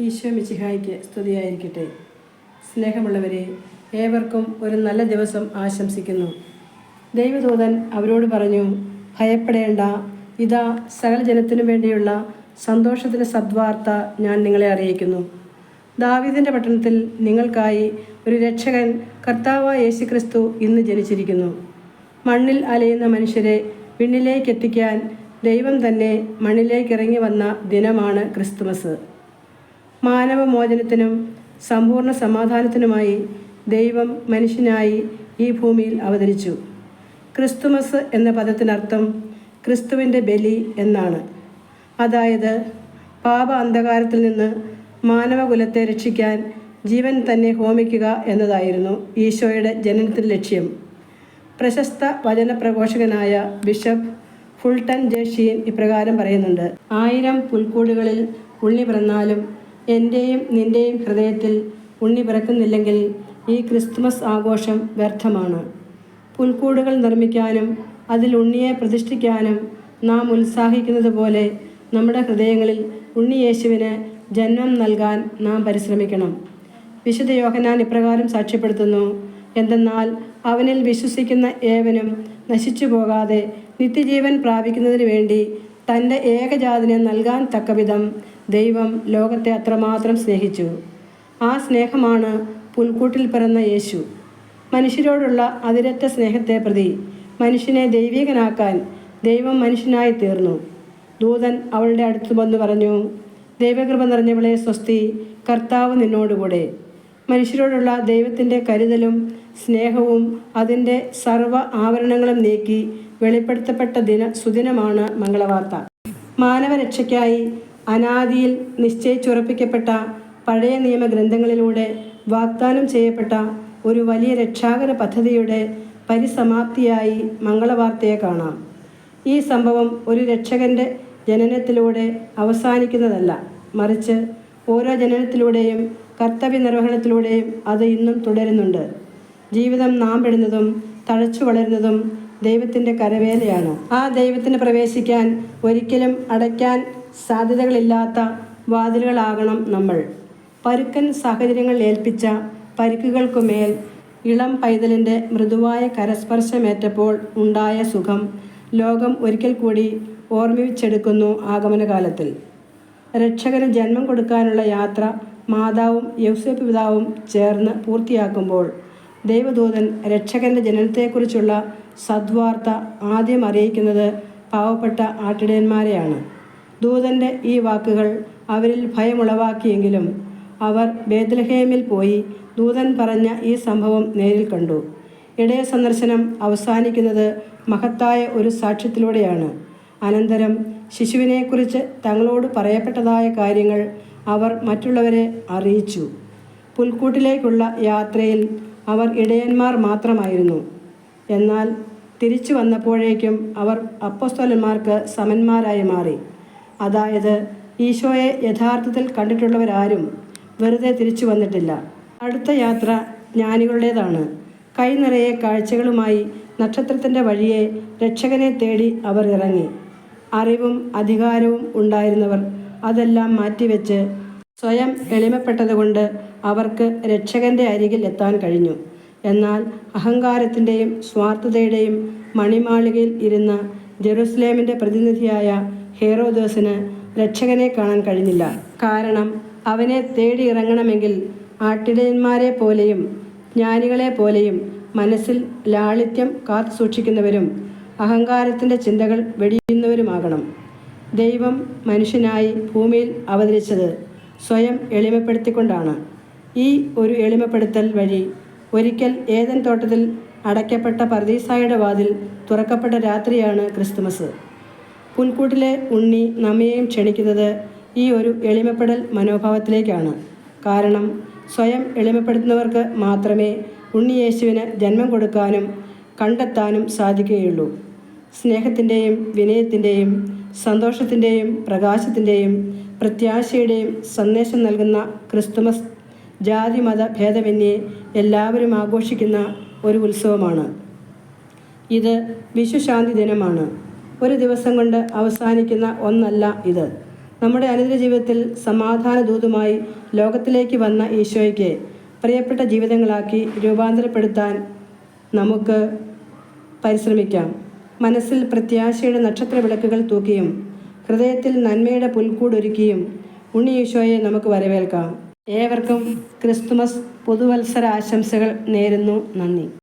ഈശോ മിച്ചിഹായ്ക്ക് സ്തുതിയായിരിക്കട്ടെ. സ്നേഹമുള്ളവരെ ഏവർക്കും ഒരു നല്ല ദിവസം ആശംസിക്കുന്നു. ദൈവദൂതൻ അവരോട് പറഞ്ഞു ഭയപ്പെടേണ്ട. ഇതാ സകല ജനത്തിനു വേണ്ടിയുള്ള സന്തോഷത്തിന്റെ സദ്വാർത്ത ഞാൻ നിങ്ങളെ അറിയിക്കുന്നു. ദാവീദിന്റെ പട്ടണത്തിൽ നിങ്ങൾക്കായി ഒരു രക്ഷകൻ കർത്താവായ യേശുക്രിസ്തു ഇന്ന് ജനിച്ചിരിക്കുന്നു. മണ്ണിൽ അലയുന്ന മനുഷ്യരെ വിണ്ണിലേക്ക് എത്തിക്കാൻ ദൈവം തന്നെ മണ്ണിലേക്ക് ഇറങ്ങി വന്ന ദിനമാണ് ക്രിസ്തുമസ്. മാനവമോചനത്തിനും സമ്പൂർണ സമാധാനത്തിനുമായി ദൈവം മനുഷ്യനായി ഈ ഭൂമിയിൽ അവതരിച്ചു. ക്രിസ്തുമസ് എന്ന പദത്തിനർത്ഥം ക്രിസ്തുവിന്റെ ബലി എന്നാണ്. അതായത് പാപ അന്ധകാരത്തിൽ നിന്ന് മാനവകുലത്തെ രക്ഷിക്കാൻ ജീവൻ തന്നെ ഹോമിക്കുക എന്നതായിരുന്നു ഈശോയുടെ ജനനത്തിന്റെ ലക്ഷ്യം. പ്രശസ്ത വചനപ്രഘോഷകനായ ബിഷപ്പ് ഫുൾട്ടൻ ജെഷീൻ ഇപ്രകാരം പറയുന്നുണ്ട് ആയിരം പുൽക്കൂടുകളിൽ ഉള്ളി പിറന്നാലും എന്റെയും നിന്റെയും ഹൃദയത്തിൽ ഉണ്ണി പിറക്കുന്നില്ലെങ്കിൽ ഈ ക്രിസ്തുമസ് ആഘോഷം വ്യർത്ഥമാണ്. പുൽക്കൂടുകൾ നിർമ്മിക്കാനും അതിൽ ഉണ്ണിയെ പ്രതിഷ്ഠിക്കാനും നാം ഉത്സാഹിക്കുന്നത് പോലെ നമ്മുടെ ഹൃദയങ്ങളിൽ ഉണ്ണിയേശുവിന് ജന്മം നൽകാൻ നാം പരിശ്രമിക്കണം. വിശുദ്ധ യോഹനാൻ ഇപ്രകാരം സാക്ഷ്യപ്പെടുത്തുന്നു എന്തെന്നാൽ അവനിൽ വിശ്വസിക്കുന്ന ഏവനും നശിച്ചു പോകാതെ നിത്യജീവൻ പ്രാപിക്കുന്നതിന് വേണ്ടി തന്റെ ഏകജാതിനെ നൽകാൻ തക്കവിധം ദൈവം ലോകത്തെ അത്രമാത്രം സ്നേഹിച്ചു. ആ സ്നേഹമാണ് പുൽക്കൂട്ടിൽ പിറന്ന യേശു. മനുഷ്യരോടുള്ള അതിരറ്റ സ്നേഹത്തെ പ്രതി മനുഷ്യനെ ദൈവികനാക്കാൻ ദൈവം മനുഷ്യനായി തീർന്നു. ദൂതൻ അവളുടെ അടുത്ത് വന്ന് പറഞ്ഞു ദൈവകൃപ നിറഞ്ഞവളെ സ്വസ്തി കർത്താവ് നിന്നോടുകൂടെ. മനുഷ്യരോടുള്ള ദൈവത്തിന്റെ കരുതലും സ്നേഹവും അതിന്റെ സർവ ആവരണങ്ങളും നീക്കി വെളിപ്പെടുത്തപ്പെട്ട ദിന സുദിനമാണ് മംഗളവാർത്ത. മാനവരക്ഷയ്ക്കായി അനാദിയിൽ നിശ്ചയിച്ചുറപ്പിക്കപ്പെട്ട പഴയ നിയമ ഗ്രന്ഥങ്ങളിലൂടെ വാഗ്ദാനം ചെയ്യപ്പെട്ട ഒരു വലിയ രക്ഷാകര പദ്ധതിയുടെ പരിസമാപ്തിയായി മംഗളവാർത്തയെ കാണാം. ഈ സംഭവം ഒരു രക്ഷകന്റെ ജനനത്തിലൂടെ അവസാനിക്കുന്നതല്ല മറിച്ച് ഓരോ ജനനത്തിലൂടെയും കർത്തവ്യ നിർവഹണത്തിലൂടെയും അത് ഇന്നും തുടരുന്നുണ്ട്. ജീവിതം നാം പെടുന്നതും തഴച്ചു വളരുന്നതും ദൈവത്തിന്റെ കരവേലയാണ്. ആ ദൈവത്തിന് പ്രവേശിക്കാൻ ഒരിക്കലും അടയ്ക്കാൻ സാധ്യതകളില്ലാത്ത വാതിലുകളാകണം നമ്മൾ. പരുക്കൻ സാഹചര്യങ്ങൾ ഏൽപ്പിച്ച പരുക്കുകൾക്കുമേൽ ഇളം പൈതലിന്റെ മൃദുവായ കരസ്പർശമേറ്റപ്പോൾ ഉണ്ടായ സുഖം ലോകം ഒരിക്കൽ കൂടി ഓർമ്മിച്ചെടുക്കുന്നു ആഗമനകാലത്തിൽ. രക്ഷകന് ജന്മം കൊടുക്കാനുള്ള യാത്ര മാതാവും യൗസഫ് പിതാവും ചേർന്ന് പൂർത്തിയാക്കുമ്പോൾ ദൈവദൂതൻ രക്ഷകന്റെ ജനനത്തെക്കുറിച്ചുള്ള സദ്വാർത്ത ആദ്യം അറിയിക്കുന്നത് പാവപ്പെട്ട ആട്ടിടയന്മാരെയാണ്. ദൂതന്റെ ഈ വാക്കുകൾ അവരിൽ ഭയമുളവാക്കിയെങ്കിലും അവർ ബേദ്ലഹേമിൽ പോയി ദൂതൻ പറഞ്ഞ ഈ സംഭവം നേരിൽ കണ്ടു. ഇടയ സന്ദർശനം അവസാനിക്കുന്നത് മഹത്തായ ഒരു സാക്ഷ്യത്തിലൂടെയാണ്. അനന്തരം ശിശുവിനെക്കുറിച്ച് തങ്ങളോട് പറയപ്പെട്ടതായ കാര്യങ്ങൾ അവർ മറ്റുള്ളവരെ അറിയിച്ചു. പുൽക്കൂട്ടിലേക്കുള്ള യാത്രയിൽ അവർ ഇടയന്മാർ മാത്രമായിരുന്നു. എന്നാൽ തിരിച്ചു വന്നപ്പോഴേക്കും അവർ അപ്പസ്തോലന്മാർക്ക് സമന്മാരായി മാറി. അതായത് ഈശോയെ യഥാർത്ഥത്തിൽ കണ്ടിട്ടുള്ളവരാരും വെറുതെ തിരിച്ചു വന്നിട്ടില്ല. അടുത്ത യാത്ര ജ്ഞാനികളുടേതാണ്. കൈ നിറയെ കാഴ്ചകളുമായി നക്ഷത്രത്തിന്റെ വഴിയെ രക്ഷകനെ തേടി അവർ ഇറങ്ങി. അറിവും അധികാരവും ഉണ്ടായിരുന്നവർ അതെല്ലാം മാറ്റിവെച്ച് സ്വയം എളിമപ്പെട്ടതുകൊണ്ട് അവർക്ക് രക്ഷകന്റെ അരികിൽ എത്താൻ കഴിഞ്ഞു. എന്നാൽ അഹങ്കാരത്തിന്റെയും സ്വാർത്ഥതയുടെയും മണിമാളികയിൽ ഇരുന്ന ജെറുസലേമിന്റെ പ്രതിനിധിയായ ഹേറോദോസിന് രക്ഷകനെ കാണാൻ കഴിഞ്ഞില്ല. കാരണം അവനെ തേടി ഇറങ്ങണമെങ്കിൽ ആട്ടിടയന്മാരെ പോലെയും ജ്ഞാനികളെ പോലെയും മനസ്സിൽ ലാളിത്യം കാത്തു സൂക്ഷിക്കുന്നവരും അഹങ്കാരത്തിന്റെ ചിന്തകൾ വെടിയുന്നവരുമാകണം. ദൈവം മനുഷ്യനായി ഭൂമിയിൽ അവതരിച്ചത് സ്വയം എളിമപ്പെടുത്തിക്കൊണ്ടാണ്. ഈ ഒരു എളിമപ്പെടുത്തൽ വഴി ഒരിക്കൽ ഏതൻ തോട്ടത്തിൽ അടയ്ക്കപ്പെട്ട പർദീസായുടെ വാതിൽ തുറക്കപ്പെട്ട രാത്രിയാണ് ക്രിസ്തുമസ്. പുൽക്കൂട്ടിലെ ഉണ്ണി നമ്മയെയും ക്ഷണിക്കുന്നത് ഈ ഒരു എളിമപ്പെടൽ മനോഭാവത്തിലേക്കാണ്. കാരണം സ്വയം എളിമപ്പെടുത്തുന്നവർക്ക് മാത്രമേ ഉണ്ണിയേശുവിന് ജന്മം കൊടുക്കാനും കണ്ടെത്താനും സാധിക്കുകയുള്ളൂ. സ്നേഹത്തിന്റെയും വിനയത്തിന്റെയും സന്തോഷത്തിന്റെയും പ്രകാശത്തിന്റെയും പ്രത്യാശയുടെയും സന്ദേശം നൽകുന്ന ക്രിസ്തുമസ് ജാതി മത ഭേദമന്യേ എല്ലാവരും ആഘോഷിക്കുന്ന ഒരു ഉത്സവമാണ്. ഇത് വിശ്വശാന്തി ദിനമാണ്. ഒരു ദിവസം കൊണ്ട് അവസാനിക്കുന്ന ഒന്നല്ല ഇത്. നമ്മുടെ അനുദിന ജീവിതത്തിൽ സമാധാന ദൂതുമായി ലോകത്തിലേക്ക് വന്ന ഈശോയ്ക്ക് പ്രിയപ്പെട്ട ജീവിതങ്ങളാക്കി രൂപാന്തരപ്പെടുത്താൻ നമുക്ക് പരിശ്രമിക്കാം. മനസ്സിൽ പ്രത്യാശയുടെ നക്ഷത്ര വിളക്കുകൾ തൂക്കിയും ഹൃദയത്തിൽ നന്മയുടെ പുൽക്കൂടൊരുക്കിയും ഉണ്ണി ഈശോയെ നമുക്ക് വരവേൽക്കാം. ഏവർക്കും ക്രിസ്തുമസ് പുതുവത്സര ആശംസകൾ നേരുന്നു. നന്ദി.